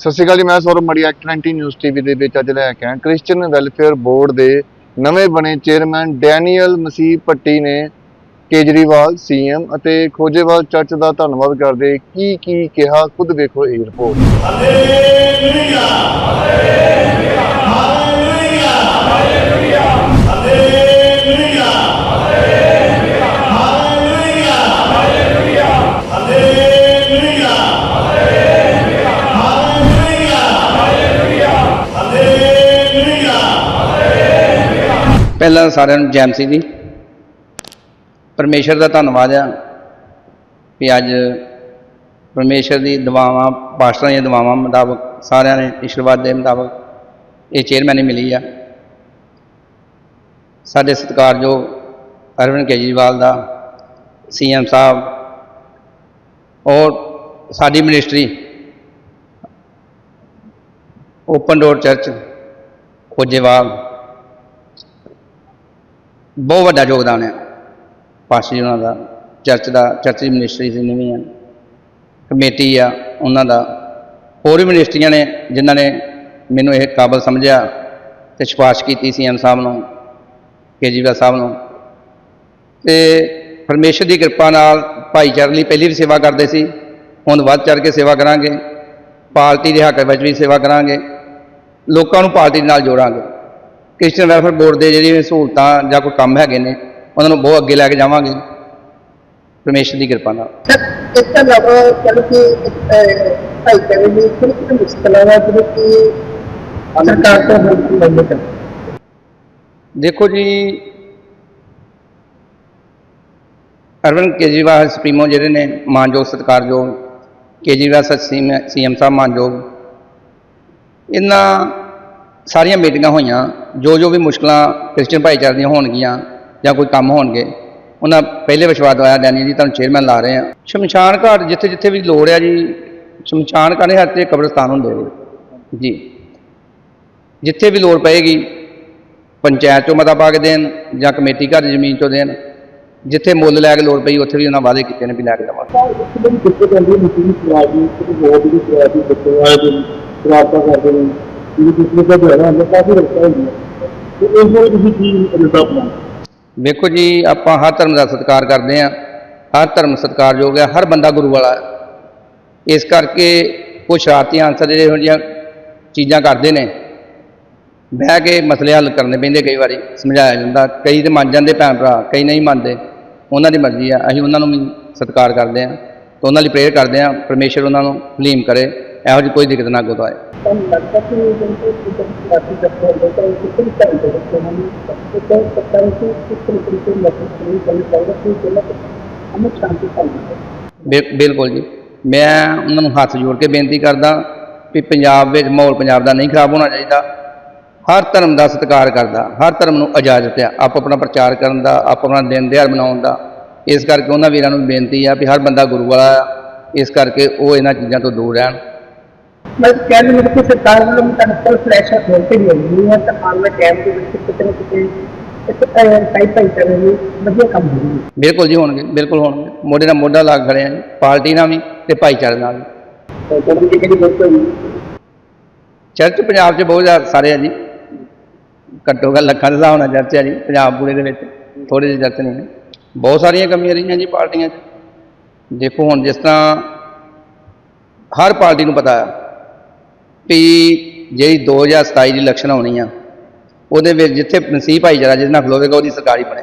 ਸਤਿ ਸ਼੍ਰੀ ਅਕਾਲ ਜੀ, ਮੈਂ ਸੌਰਵ ਮੜੀ ਐਕਟ 19 ਨਿਊਜ਼ ਟੀਵੀ ਦੇ ਵਿੱਚ ਅੱਜ ਲੈ ਕੇ ਆਇਆ ਕ੍ਰਿਸਚੀਅਨ ਵੈਲਫੇਅਰ ਬੋਰਡ ਦੇ ਨਵੇਂ ਬਣੇ ਚੇਅਰਮੈਨ ਡੈਨੀਅਲ ਮਸੀਹ ਪੱਟੀ ਨੇ ਕੇਜਰੀਵਾਲ ਸੀਐਮ ਅਤੇ ਖੋਜੇਵਾਲ ਚਰਚ ਦਾ ਧੰਨਵਾਦ ਕਰਦੇ ਕੀ ਕੀ ਕਿਹਾ, ਖੁਦ ਵੇਖੋ ਇਹ ਰਿਪੋਰਟ ਪਹਿਲਾਂ ਤਾਂ ਸਾਰਿਆਂ ਨੂੰ ਜੈਮ ਸੀ ਜੀ। ਪਰਮੇਸ਼ਰ ਦਾ ਧੰਨਵਾਦ ਆ ਵੀ ਅੱਜ ਪਰਮੇਸ਼ਰ ਦੀ ਦੁਆਵਾਂ, ਪਾਸਟਰਾਂ ਦੀਆਂ ਦੁਆਵਾਂ ਮੁਤਾਬਕ ਸਾਰਿਆਂ ਨੇ ਈਸ਼ਵਰਵਾਦ ਦੇ ਮੁਤਾਬਕ ਇਹ ਚੇਅਰਮੈਨ ਚੇਅਰਮੈਨੀ ਮਿਲੀ ਆ। ਸਾਡੇ ਸਤਿਕਾਰਯੋਗ ਅਰਵਿੰਦ ਕੇਜਰੀਵਾਲ ਦਾ, ਸੀਐਮ ਸਾਹਿਬ ਔਰ ਸਾਡੀ ministry, open door church Khojewal ਬਹੁਤ ਵੱਡਾ ਯੋਗਦਾਨ ਹੈ। ਪਾਸਟਰ ਉਹਨਾਂ ਦਾ, ਚਰਚ ਦਾ, ਚਰਚ ਦੀ ਮਿਨਿਸਟਰੀ ਦੀ ਨਵੀਂ ਹੈ। ਕਮੇਟੀ ਆ ਉਹਨਾਂ ਦਾ। ਹੋਰ ਵੀ ਮਿਨਿਸਟਰੀਆਂ ਨੇ ਜਿਨ੍ਹਾਂ ਨੇ ਮੈਨੂੰ ਇਹ ਕਾਬਲ ਸਮਝਿਆ ਤੇ ਸਿਫਾਰਿਸ਼ ਕੀਤੀ ਸੀ ਐਮ ਸਾਹਿਬ ਨੂੰ, ਕੇਜਰੀਵਾਲ ਸਾਹਿਬ ਨੂੰ। ਤੇ ਪਰਮੇਸ਼ਰ ਦੀ ਕਿਰਪਾ ਨਾਲ ਭਾਈਚਾਰੇ ਲਈ ਪਹਿਲੀ ਵੀ ਸੇਵਾ ਕਰਦੇ ਸੀ। ਹੁਣ ਵੱਧ ਚੜ ਕੇ ਸੇਵਾ ਕਰਾਂਗੇ। ਪਾਰਟੀ ਦੇ ਹੱਕ ਵਿੱਚ ਵੀ ਸੇਵਾ ਕਰਾਂਗੇ। ਲੋਕਾਂ ਨੂੰ ਪਾਰਟੀ ਨਾਲ ਜੋੜਾਂਗੇ। ਕ੍ਰਿਸਚੀਅਨ ਵੈਲਫੇਅਰ ਬੋਰਡ ਦੇ ਜਿਹੜੀਆਂ ਸਹੂਲਤਾਂ ਜਾਂ ਕੋਈ ਕੰਮ ਹੈਗੇ ਨੇ ਉਹਨਾਂ ਨੂੰ ਬਹੁਤ ਅੱਗੇ ਲੈ ਕੇ ਜਾਵਾਂਗੇ। ਪਰਮੇਸ਼ਰ ਦੀ ਕਿਰਪਾ ਨਾਲ। ਸਰ ਇਸ ਤੋਂ ਇਲਾਵਾ ਚਲੋ ਕਿ ਭਾਈਚਾਰੇ ਦੀ ਕਿਹੜੀ ਕਿਹੜੀ ਮੁਸ਼ਕਲਾਂ ਹੈ ਜਿਹੜੇ ਕਿ ਸਰਕਾਰ ਤੋਂ ਹੱਲ ਲੈਣੇ ਚਾਹੀਦੇ ਦੇਖੋ ਜੀ ਅਰਵਿੰਦ ਕੇਜਰੀਵਾਲ ਸੁਪਰੀਮੋ ਜਿਹੜੇ ਨੇ ਮਾਨਯੋਗ ਸਤਿਕਾਰਯੋਗ ਕੇਜਰੀਵਾਲ ਸਰ ਸੀਐਮ ਸਾਹਿਬ ਮਾਨਯੋਗ ਇਹਨਾਂ ਸਾਰੀਆਂ ਮੀਟਿੰਗਾਂ ਹੋਈਆਂ। ਜੋ ਜੋ ਵੀ ਮੁਸ਼ਕਲਾਂ ਕ੍ਰਿਸਚਨ ਭਾਈਚਾਰੇ ਦੀਆਂ ਹੋਣਗੀਆਂ ਜਾਂ ਕੋਈ ਕੰਮ ਹੋਣਗੇ, ਉਹਨਾਂ ਪਹਿਲੇ ਵਿਸ਼ਵਾਸ ਦਵਾਇਆ ਡੈਨੀ ਜੀ, ਤੁਹਾਨੂੰ ਚੇਅਰਮੈਨ ਲਾ ਰਹੇ ਆ ਸ਼ਮਸ਼ਾਨ ਘਾਟ ਜਿੱਥੇ ਜਿੱਥੇ ਵੀ ਲੋੜ ਆ ਜੀ, ਸ਼ਮਸ਼ਾਨ ਘਾਟ ਦੇ ਹੱਥ ਤੇ ਕਬਰਸਤਾਨ ਹੁੰਦੇ ਨੇ। ਜੀ। ਜਿੱਥੇ ਵੀ ਲੋੜ ਪਏਗੀ, ਪੰਚਾਇਤ ਚੋਂ ਮਤਾ ਪਾ ਕੇ ਦੇਣ ਜਾਂ ਕਮੇਟੀ ਘਰ ਜ਼ਮੀਨ ਚੋਂ ਦੇਣ, ਜਿੱਥੇ ਮੁੱਲ ਲੈ ਕੇ ਲੋੜ ਪਈ, ਉੱਥੇ ਵੀ ਉਹਨਾਂ ਵਾਅਦੇ ਕੀਤੇ ਨੇ ਵੀ ਲੈ ਕੇ ਦੇਵਾਂਗੇ। ਤਾਂ ਇਹ ਪਿਛਲੇ ਦਾ ਜਿਹੜਾ ਹੁੰਦਾ ਕਾਫੀ ਰਸਤਾ ਹੈ ਤੇ ਇਸ ਨੂੰ ਤੁਸੀਂ ਕੀ ਰਿਜ਼ਲਟ ਆਪਣਾ ਵੇਖੋ ਜੀ, ਆਪਾਂ ਹਰ ਧਰਮ ਦਾ ਸਤਿਕਾਰ ਕਰਦੇ ਹਾਂ, ਹਰ ਧਰਮ ਸਤਿਕਾਰਯੋਗ ਹੈ, ਹਰ ਬੰਦਾ ਗੁਰੂ ਵਾਲਾ ਹੈ। ਇਸ ਕਰਕੇ ਕੁਝ ਸ਼ਰਾਰਤੀ ਆਂਸਰ ਜਿਹੜੇ ਇਹੋ ਜਿਹੀਆਂ ਚੀਜ਼ਾਂ ਕਰਦੇ ਨੇ, ਬਹਿ ਕੇ ਮਸਲੇ ਹੱਲ ਕਰਨੇ ਪੈਂਦੇ ਕਈ ਵਾਰੀ, ਸਮਝਾਇਆ ਜਾਂਦਾ। ਕਈ ਤੇ ਮੰਨ ਜਾਂਦੇ ਭੈਣ ਭਰਾ, ਕਈ ਨਹੀਂ ਮੰਨਦੇ। ਉਹਨਾਂ ਦੀ ਮਰਜ਼ੀ ਆ, ਅਸੀਂ ਉਹਨਾਂ ਨੂੰ ਵੀ ਸਤਿਕਾਰ ਕਰਦੇ ਹਾਂ, ਤੇ ਉਹਨਾਂ ਲਈ ਪ੍ਰੇਅਰ ਕਰਦੇ ਹਾਂ, ਪਰਮੇਸ਼ਰ ਉਹਨਾਂ ਨੂੰ ਹਲੀਮ ਕਰੇ। ਇਹੋ ਜਿਹੀ ਕੋਈ ਦਿੱਕਤ ਨਾ ਅੱਗੋਂ ਤੋਂ ਆਏ ਬਿਲ- ਬਿਲਕੁਲ ਜੀ। ਮੈਂ ਉਹਨਾਂ ਨੂੰ ਹੱਥ ਜੋੜ ਕੇ ਬੇਨਤੀ ਕਰਦਾ ਵੀ ਪੰਜਾਬ ਵਿੱਚ ਮਾਹੌਲ ਪੰਜਾਬ ਦਾ ਨਹੀਂ ਖਰਾਬ ਹੋਣਾ ਚਾਹੀਦਾ। ਹਰ ਧਰਮ ਦਾ ਸਤਿਕਾਰ ਕਰਦਾ ਹਰ ਧਰਮ ਨੂੰ ਇਜਾਜ਼ਤ ਹੈ ਆਪ ਆਪਣਾ ਪ੍ਰਚਾਰ ਕਰਨ ਦਾ ਆਪ ਆਪਣਾ ਦਿਨ ਦਿਹਾੜ ਮਨਾਉਣ ਦਾ। ਇਸ ਕਰਕੇ ਉਹਨਾਂ ਵੀਰਾਂ ਨੂੰ ਬੇਨਤੀ ਆ ਵੀ ਹਰ ਬੰਦਾ ਗੁਰੂ ਵਾਲਾ ਆ। ਇਸ ਕਰਕੇ ਉਹ ਇਹਨਾਂ ਚੀਜ਼ਾਂ ਤੋਂ ਦੂਰ ਰਹਿਣ। ਮੈਂ ਕਹਿ ਰਿਹਾ ਕਿ ਸਰਕਾਰ ਵੱਲੋਂ ਮੁਕੰਮਲ ਫਲੈਸ਼ ਹੋ ਕੇ ਨਹੀਂ ਹੈ, ਤਾਂ ਆਉਣ ਵਾਲੇ ਟਾਈਮ ਦੇ ਵਿੱਚ ਕਿਤੇ ਨਾ ਕਿਤੇ ਬਿਲਕੁਲ ਜੀ ਹੋਣਗੇ, ਬਿਲਕੁਲ ਹੋਣਗੇ। ਮੋਢੇ ਨਾਲ ਮੋਢਾ ਲਾ ਖੜੇ ਆ ਜੀ, ਪਾਰਟੀ ਨਾਲ ਵੀ ਤੇ ਭਾਈਚਾਰੇ ਨਾਲ ਵੀ। ਚਰਚ ਪੰਜਾਬ 'ਚ ਬਹੁਤ ਜ਼ਿਆਦਾ ਸਾਰੇ ਆ ਜੀ। ਘੱਟੋ ਘੱਟ ਲੱਖਾਂ ਦੇ ਹਿਸਾਬ ਨਾਲ ਚਰਚ ਆ ਜੀ, ਪੰਜਾਬ ਪੂਰੇ ਦੇ ਵਿੱਚ। ਥੋੜੇ ਜਿਹੇ ਚਰਚ ਨਹੀਂ ਬਹੁਤ ਸਾਰੀਆਂ ਕਮੀਆਂ ਰਹੀਆਂ ਜੀ ਪਾਰਟੀਆਂ 'ਚ। ਦੇਖੋ ਹੁਣ ਜਿਸ ਤਰ੍ਹਾਂ ਹਰ ਪਾਰਟੀ ਨੂੰ ਪਤਾ ਹੈ ਵੀ ਜਿਹੜੀ 2027 ਦੀ ਇਲੈਕਸ਼ਨ ਹੋਣੀ ਆ, ਉਹਦੇ ਵਿੱਚ ਜਿੱਥੇ ਨਸੀਬ ਭਾਈਚਾਰਾ ਜਿਹਦੇ ਨਾਲ ਖਲੋਵੇਗਾ, ਉਹਦੀ ਸਰਕਾਰੀ ਬਣੇ